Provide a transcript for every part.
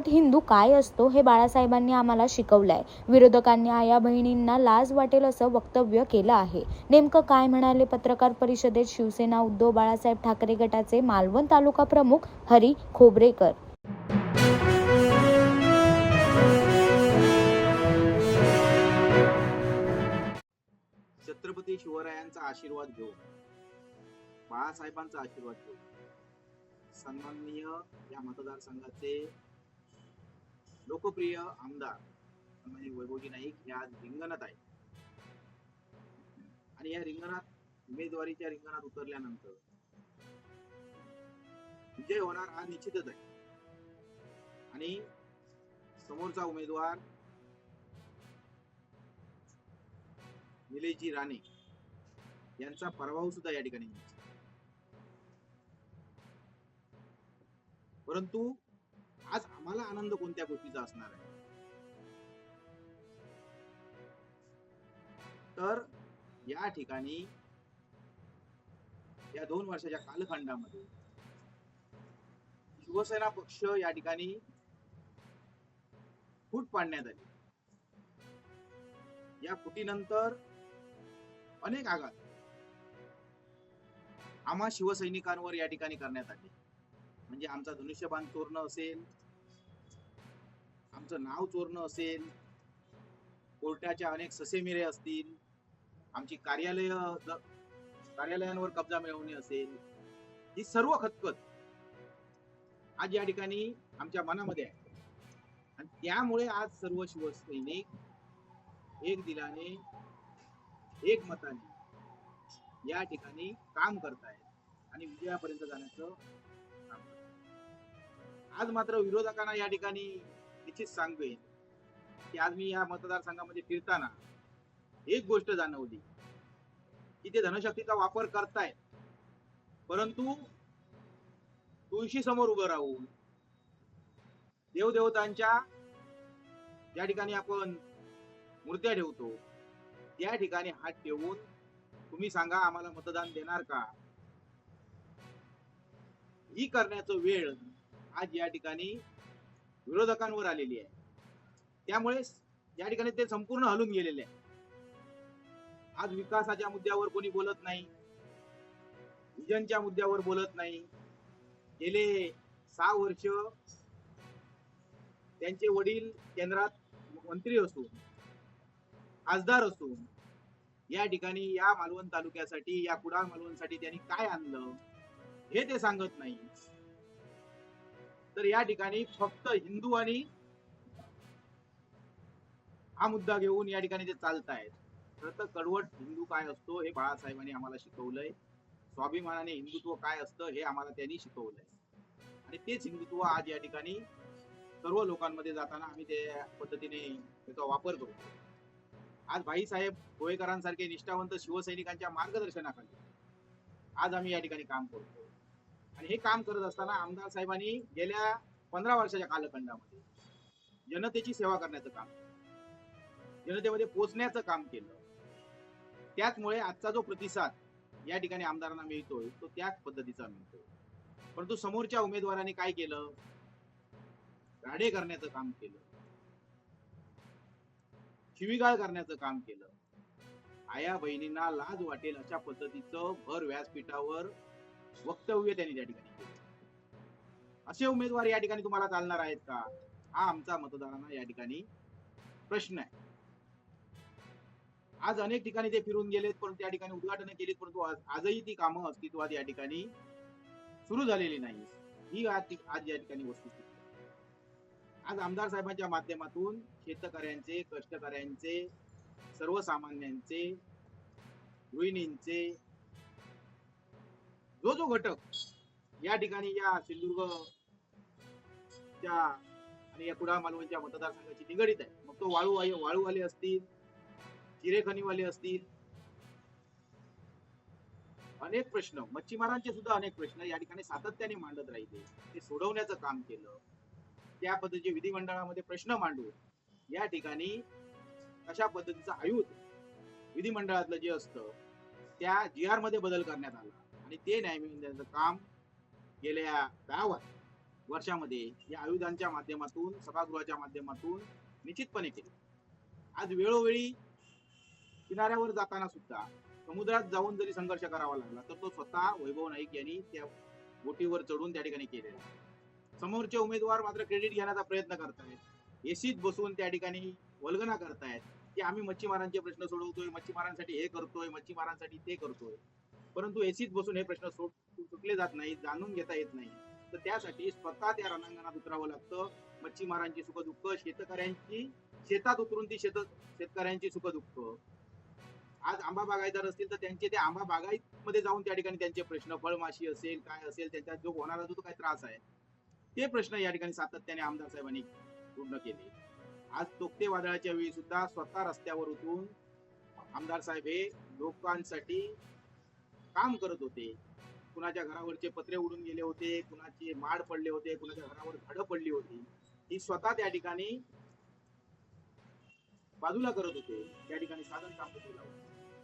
कपट हिंदू काय असतो हे बाळासाहेबांनी आम्हाला शिकवलंय. विरोधकांनी आया बहिणींना लाज वाटेल असं वक्तव्य केलं आहे. नेमकं काय म्हणाले पत्रकार परिषदेत शिवसेना उद्धव बाळासाहेब ठाकरे गटाचे मालवण तालुका प्रमुख हरी खोबरेकर. छत्रपती शिवरायांचा आशीर्वाद घेऊन बाळासाहेबांचा आशीर्वाद घेऊन सन्माननीय या मतदारसंघाचे लोकप्रिय आमदार म्हणजे वैभवजी नाईक हे आज रिंगणात आहे आणि या रिंगणात उमेदवारीच्या रिंगणात उतरल्यानंतर विजय होणार हा निश्चितच आहे. आणि समोरचा उमेदवार निलेशजी राणे यांचा पराभव सुद्धा या ठिकाणी परंतु आज आम्हाला आनंद कोणत्या गोष्टीचा असणार आहे? तर या ठिकाणी या दोन वर्षाच्या कालखंडामध्ये शिवसेना पक्ष या ठिकाणी फूट पाडण्यात आली. या फुटीनंतर अनेक आघात आम्हा शिवसैनिकांवर या ठिकाणी करण्यात आले. म्हणजे आमचा धनुष्यबाण चोरणं असेल आमचं नाव चोरणं असेल कोर्टाच्या अनेक ससेमिरे असतील आमची कार्यालय कार्यालयांवर कब्जा मिळवणे असेल ही सर्व खतखत आज या ठिकाणी आमच्या मनामध्ये आहे. आणि त्यामुळे आज सर्व शिवसैनिक एक दिलाने एक मताने या ठिकाणी काम करतायत. आणि विजयापर्यंत जाण्याचं आज मात्र विरोधकांना या ठिकाणी निश्चित सांगतो की आज मी या मतदारसंघामध्ये फिरताना एक गोष्ट जाणवली की ते धनशक्तीचा वापर करतायत. परंतु तुळशी समोर उभं राहून देवदेवतांच्या ज्या ठिकाणी आपण मूर्त्या ठेवतो त्या ठिकाणी हात ठेवून तुम्ही सांगा आम्हाला मतदान देणार का? ही करण्याचं वेळ आज या ठिकाणी विरोधकांवर आलेली आहे. त्यामुळे या ठिकाणी ते संपूर्ण हलून गेलेले आहे आज विकासाच्या मुद्द्यावर कोणी बोलत नाही विजनच्या मुद्द्यावर बोलत नाही. गेले सहा वर्ष त्यांचे वडील केंद्रात मंत्री असून खासदार असून या ठिकाणी या मालवण तालुक्यासाठी या कुडाळ मालवणसाठी त्यांनी काय आणलं हे ते सांगत नाही. तर या ठिकाणी फक्त हिंदू आणि हा मुद्दा घेऊन या ठिकाणी ते आहेत खरं तर कडवट हिंदू काय असतो हे बाळासाहेबांनी आम्हाला शिकवलंय. स्वाभिमानाने हिंदुत्व काय असतं हे आम्हाला त्यांनी शिकवलंय. आणि तेच हिंदुत्व आज या ठिकाणी सर्व लोकांमध्ये जाताना आम्ही त्या पद्धतीने त्याचा वापर करतो आज भाईसाहेब गोळेकरांसारखे निष्ठावंत शिवसैनिकांच्या मार्गदर्शनाखाली आज आम्ही या ठिकाणी काम करतो. आणि हे काम करत असताना आमदार साहेबांनी गेल्या पंधरा वर्षाच्या कालखंडामध्ये जनतेची सेवा करण्याचं काम जनतेमध्ये पोचण्याचं काम केलं. त्याचमुळे आजचा जो प्रतिसाद या ठिकाणी आमदारांना मिळतोय तो त्याच पद्धतीचा मिळतोय. परंतु समोरच्या उमेदवाराने काय केलं? राडे करण्याचं काम केलं. शिवीगाळ करण्याचं काम केलं. आया बहिणींना लाज वाटेल अशा पद्धतीचं भर व्यासपीठावर वक्तव्य त्यांनी त्या ठिकाणी केलं. असे उमेदवार या ठिकाणी तुम्हाला चालणार आहेत का? हा आमचा मतदारांना या ठिकाणी प्रश्न आहे. आज अनेक ठिकाणी ते फिरून गेलेत पण त्या ठिकाणी उद्घाटन केलीत परंतु आजही ती कामं अस्तित्वात या ठिकाणी सुरू झालेली नाही ही आज आज या ठिकाणी वस्तुस्थिती आज आमदार साहेबांच्या माध्यमातून शेतकऱ्यांचे कष्टकऱ्यांचे सर्वसामान्यांचे गृहिणींचे जो जो घटक या ठिकाणी या सिंधुदुर्ग च्या आणि या कुडाळ मालवणच्या मतदारसंघाची निगडीत आहे. मग तो वाळू वाळूवाले असतील चिरेखनीवाले असतील अनेक प्रश्न मच्छीमारांचे सुद्धा अनेक प्रश्न या ठिकाणी सातत्याने मांडत राहिले. ते सोडवण्याचं काम केलं. त्या पद्धतीचे विधिमंडळामध्ये प्रश्न मांडून या ठिकाणी अशा पद्धतीचं आयुध विधिमंडळातलं जे असतं त्या जी आरमध्ये बदल करण्यात आला. आणि ते न्याय काम गेल्या दहा वर्षामध्ये या आयुधांच्या माध्यमातून सभागृहाच्या माध्यमातून निश्चितपणे केले. आज वेळोवेळी किनाऱ्यावर जाताना सुद्धा समुद्रात जाऊन जरी संघर्ष करावा लागला तर तो स्वतः वैभव नाईक यांनी त्या बोटीवर चढून त्या ठिकाणी केलेला समोरचे उमेदवार मात्र क्रेडिट घेण्याचा प्रयत्न करतायत. एसीत बसून त्या ठिकाणी वल्गना करतायत. की आम्ही मच्छीमारांचे प्रश्न सोडवतोय मच्छीमारांसाठी हे करतोय मच्छीमारांसाठी ते करतोय. परंतु एसीत बसून हे प्रश्न सोड सुटले जात नाही जाणून घेता येत नाही. तर त्यासाठी स्वतः त्या रणांगणात उतरावं लागतं. मच्छीमारांची सुखदुःख शेतकऱ्यांची शेतात उतरून ती शेत शेतकऱ्यांची सुखदुःख आज आंबा बागायतदार असतील तर त्यांचे ते आंबा बागायत मध्ये जाऊन त्या ठिकाणी त्यांचे प्रश्न फळमाशी असेल काय असेल त्यांचा जो होणारा जो काही त्रास आहे. ते प्रश्न या ठिकाणी सातत्याने आमदार साहेबांनी पूर्ण केले. आज तोक्ते वादळाच्या वेळी सुद्धा स्वतः रस्त्यावर उतरून आमदार साहेब हे लोकांसाठी काम करत होते. कुणाच्या घरावरचे पत्रे उडून गेले होते कुणाचे माड पडले होते कुणाच्या घरावर झाडं पडली होती. ही स्वतः त्या ठिकाणी बाजूला करत होते. त्या ठिकाणी साधन काम केलं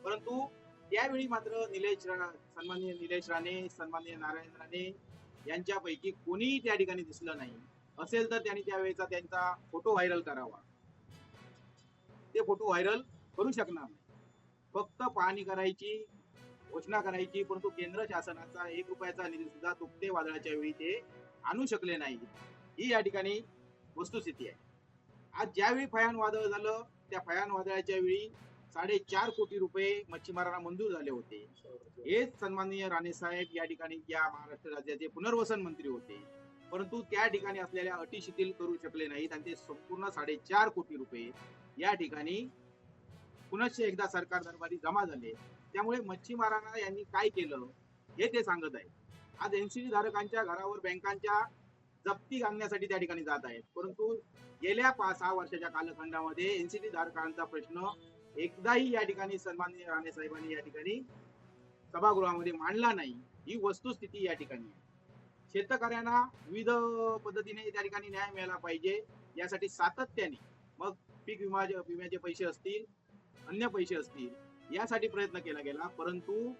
परंतु त्यावेळी मात्र निलेश रा- सन्माननीय निलेश राणे सन्माननीय नारायण राणे यांच्यापैकी कोणीही त्या ठिकाणी दिसलं नाही. असेल तर त्यांनी त्यावेळेचा त्यांचा फोटो व्हायरल करावा. ते फोटो व्हायरल करू शकणार नाही. फक्त पाहणी करायची घोषणा करायची परंतु केंद्र शासनाचा एक रुपयाचा निधी सुद्धा तुपते वादळाच्या वेळी ते आणू शकले नाही. ही या ठिकाणी वस्तुस्थिती आहे. आज ज्यावेळी फयान वादळ झालं त्या फयान वादळाच्या वेळी साडेचार कोटी रुपये मच्छीमारांना मंजूर झाले होते. हेच सन्माननीय राणे साहेब या ठिकाणी या महाराष्ट्र राज्याचे पुनर्वसन मंत्री होते. परंतु त्या ठिकाणी असलेल्या अटी शिथिल करू शकले नाहीत आणि ते संपूर्ण साडेचार कोटी रुपये या ठिकाणी पुनश्च एकदा सरकार दरबारी जमा झाले. त्यामुळे मच्छीमारांना यांनी काय केलं? हे ते सांगत आहेत आज एनसीडी धारकांच्या घरावर बँकांच्या जप्ती घालण्यासाठी त्या ठिकाणी जात आहेत. परंतु गेल्या पाच सहा वर्षाच्या कालखंडामध्ये एनसीडी धारकांचा प्रश्न एकदाही या ठिकाणी सन्माननीय राणे साहेबांनी या ठिकाणी सभागृहामध्ये मांडला नाही. ही वस्तुस्थिती या ठिकाणी शेतकऱ्यांना विविध पद्धतीने त्या ठिकाणी न्याय मिळाला पाहिजे यासाठी सातत्याने मग पीक विमा विम्याचे पैसे असतील अन्य पैसे असतील यासाठी प्रयत्न केला गेला परंतु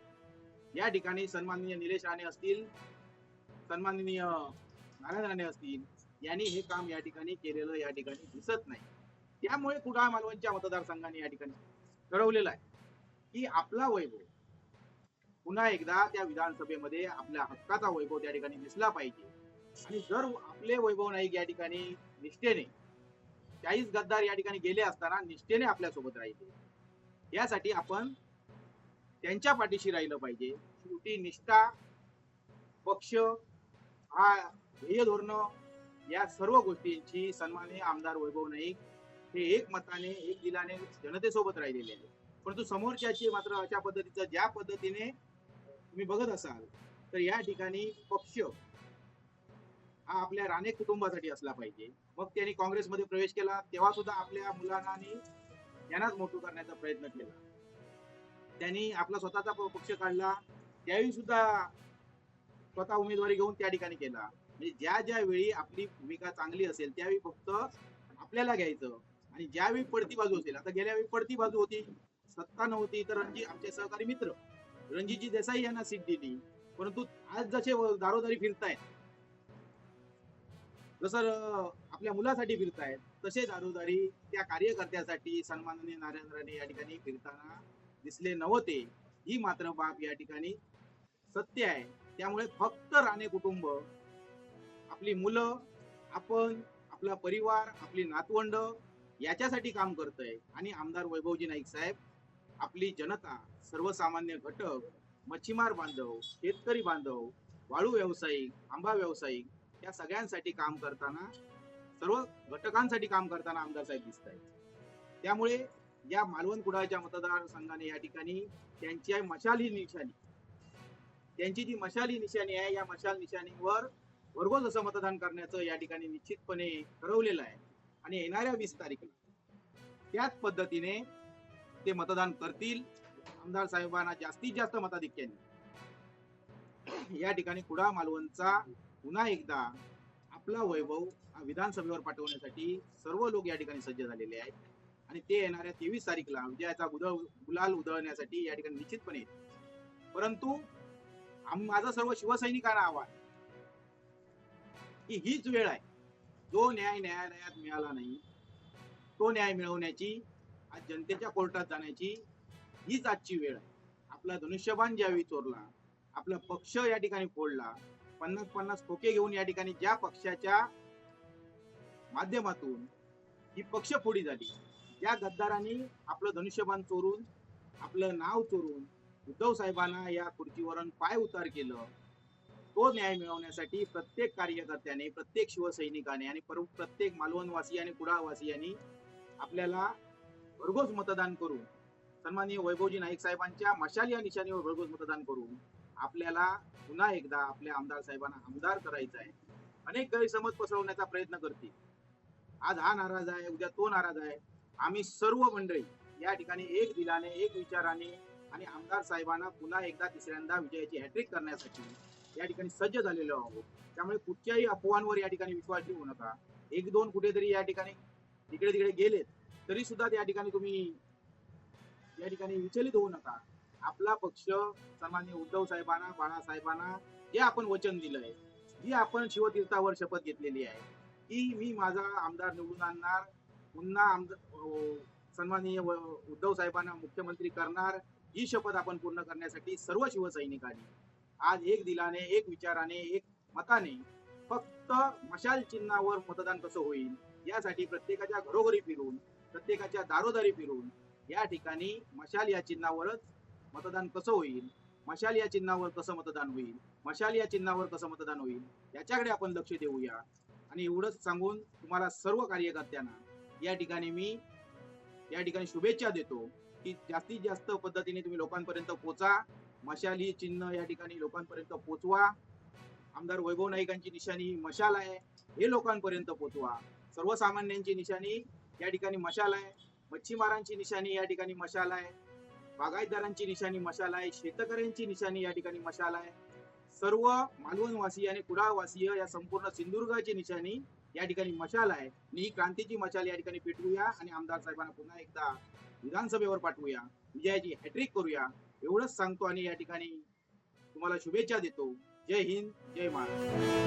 या ठिकाणी सन्माननीय निलेश राणे असतील सन्माननीय नारायण राणे असतील यांनी हे काम या ठिकाणी केलेलं या ठिकाणी दिसत नाही. त्यामुळे कुडाळ मालवणच्या मतदारसंघाने या ठिकाणी ठरवलेलं आहे की आपला वैभव पुन्हा एकदा त्या विधानसभेमध्ये आपल्या हक्काचा वैभव त्या ठिकाणी दिसला पाहिजे. आणि जर आपले वैभव नाईक या ठिकाणी निष्ठेने चाळीस गद्दार या ठिकाणी गेले असताना निष्ठेने आपल्यासोबत राहिले. यासाठी आपण त्यांच्या पाठीशी राहिलं पाहिजे. शेवटी निष्ठा पक्ष हा ध्येय धोरण या सर्व गोष्टींची सन्माननीय आमदार वैभव नाईक हे एक मताने एक दिलाने जनतेसोबत राहिलेले आहे परंतु समोरच्याची मात्र अशा पद्धतीचं ज्या पद्धतीने तुम्ही बघत असाल तर या ठिकाणी पक्ष हा आपल्या राणे कुटुंबासाठी असला पाहिजे. मग त्यांनी काँग्रेसमध्ये प्रवेश केला तेव्हा सुद्धा आपल्या मुलांना यांनाच मोठं करण्याचा प्रयत्न केला. त्यांनी आपला स्वतःचा पक्ष काढला. त्यावेळी सुद्धा स्वतः उमेदवारी घेऊन त्या ठिकाणी केला. म्हणजे ज्या ज्या वेळी आपली भूमिका चांगली असेल त्यावेळी फक्त आपल्याला घ्यायचं आणि ज्यावेळी पडती बाजू असेल आता गेल्या वेळी पडती बाजू होती सत्ता नव्हती तर रणजी आमचे सहकारी मित्र रणजितजी देसाई यांना सीट दिली. परंतु आज जसे दारोदारी फिरतायत जसं आपल्या मुलासाठी फिरतायत तसे दारोदारी त्या कार्यकर्त्यासाठी सन्माननीय नारायण राणे या ठिकाणी फिरताना दिसले नव्हते? ही मात्र बाब या ठिकाणी सत्य आहे. त्यामुळे फक्त राणे कुटुंब आपली मुलं आपण आपला परिवार आपली नातवंड याच्यासाठी काम करतय. आणि आमदार वैभवजी नाईक साहेब आपली जनता सर्वसामान्य घटक मच्छीमार बांधव शेतकरी बांधव वाळू व्यावसायिक आंबा व्यावसायिक या सगळ्यांसाठी काम करताना सर्व घटकांसाठी काम करताना आमदार साहेब दिसत आहेत त्यामुळे या मालवण कुडाळच्या मतदारसंघाने या ठिकाणी त्यांची मशाल ही निशाणी. त्यांची जी मशाल ही निशाणी आहे या मशाल निशाणीवर भरघोस असं मतदान करण्याचं या ठिकाणी निश्चितपणे ठरवलेलं आहे. आणि येणाऱ्या वीस तारखेला त्याच पद्धतीने ते मतदान करतील. आमदार साहेबांना जास्तीत जास्त मताधिक्याने. या ठिकाणी कुडाळ मालवणचा पुन्हा एकदा आपला वैभव विधानसभेवर पाठवण्यासाठी सर्व लोक या ठिकाणी सज्ज झालेले आहेत. आणि ते येणाऱ्या तेवीस तारीखला विजयाचा गुदळ गुलाल उधळण्यासाठी या ठिकाणी निश्चितपणे परंतु आम- माझं सर्व शिवसैनिकांना आव्हान की हीच वेळ आहे. जो न्याय न्यायालयात मिळाला नाही तो न्याय मिळवण्याची आज जनतेच्या कोर्टात जाण्याची हीच आजची वेळ आहे. आपला धनुष्यबाण ज्यावेळी चोरला आपला पक्ष या ठिकाणी फोडला पन्नास पन्नास खोके घेऊन या ठिकाणी ज्या पक्षाच्या माध्यमातून ही पक्षफोडी झाली ज्या गद्दारांनी आपलं धनुष्यबाण चोरून आपलं नाव चोरून उद्धव साहेबांना या खुर्चीवरून पाय उतार केलं तो न्याय मिळवण्यासाठी प्रत्येक कार्यकर्त्याने प्रत्येक शिवसैनिकाने आणि प्रत्येक मालवणवासी आणि कुडाळवासियांनी आपल्याला भरघोस मतदान करून सन्माननीय वैभवजी नाईक साहेबांच्या मशाल या निशाणीवर भरघोस मतदान करून आपल्याला पुन्हा एकदा आपल्या आमदार साहेबांना आमदार करायचं आहे. अनेक गैरसमज पसरवण्याचा प्रयत्न करतील. आज हा नाराज आहे उद्या तो नाराज आहे. आम्ही सर्व मंडळी या ठिकाणी एक दिलाने एक विचाराने आणि आमदार साहेबांना पुन्हा एकदा तिसऱ्यांदा विजयाची हॅट्रिक करण्यासाठी या ठिकाणी सज्ज झालेलो आहोत. त्यामुळे कुठच्याही अफवांवर या ठिकाणी विश्वास ठेवू नका. एक दोन कुठेतरी या ठिकाणी इकडे तिकडे गेलेत तरी सुद्धा त्या ठिकाणी तुम्ही या ठिकाणी विचलित होऊ नका. आपला पक्ष सन्मान्य उद्धव साहेबांना बाळासाहेबांना जे आपण वचन दिलंय जी आपण शिवतीर्थावर शपथ घेतलेली आहे. की मी माझा आमदार निवडून आणणार. पुन्हा आमदार सन्माननीय उद्धव साहेबांना मुख्यमंत्री करणार. ही शपथ आपण पूर्ण करण्यासाठी सर्व शिवसैनिकांनी आज एक दिलाने एक विचाराने एक मताने फक्त मशाल चिन्हावर मतदान कसं होईल यासाठी प्रत्येकाच्या घरोघरी फिरून प्रत्येकाच्या दारोदारी फिरून या ठिकाणी मशाल या चिन्हावरच मतदान कसं होईल? मशाल या चिन्हावर कसं मतदान होईल? मशाल या चिन्हावर कसं मतदान होईल? याच्याकडे आपण लक्ष देऊया. आणि एवढंच सांगून तुम्हाला सर्व कार्यकर्त्यांना या ठिकाणी मी या ठिकाणी शुभेच्छा देतो की जास्तीत जास्त पद्धतीने तुम्ही लोकांपर्यंत पोचा. मशाल ही चिन्ह या ठिकाणी लोकांपर्यंत पोचवा. आमदार वैभव नाईकांची निशाणी मशाल आहे. हे लोकांपर्यंत पोचवा. सर्वसामान्यांची निशाणी या ठिकाणी मशाल आहे. मच्छीमारांची निशाणी या ठिकाणी मशाल आहे. बागायतदारांची निशाणी मशाल आहे शेतकऱ्यांची निशाणी या ठिकाणी मशाल आहे. सर्व मालवणवासीय आणि कुडाळवासीय या संपूर्ण सिंधुदुर्गाची निशाणी या ठिकाणी मशाल आहे. आणि ही क्रांतीची मशाल या ठिकाणी पेटवूया आणि आमदार साहेबांना पुन्हा एकदा विधानसभेवर पाठवूया. विजयाची हॅट्रिक करूया. एवढंच सांगतो आणि या ठिकाणी तुम्हाला शुभेच्छा देतो. जय हिंद जय महाराष्ट्र.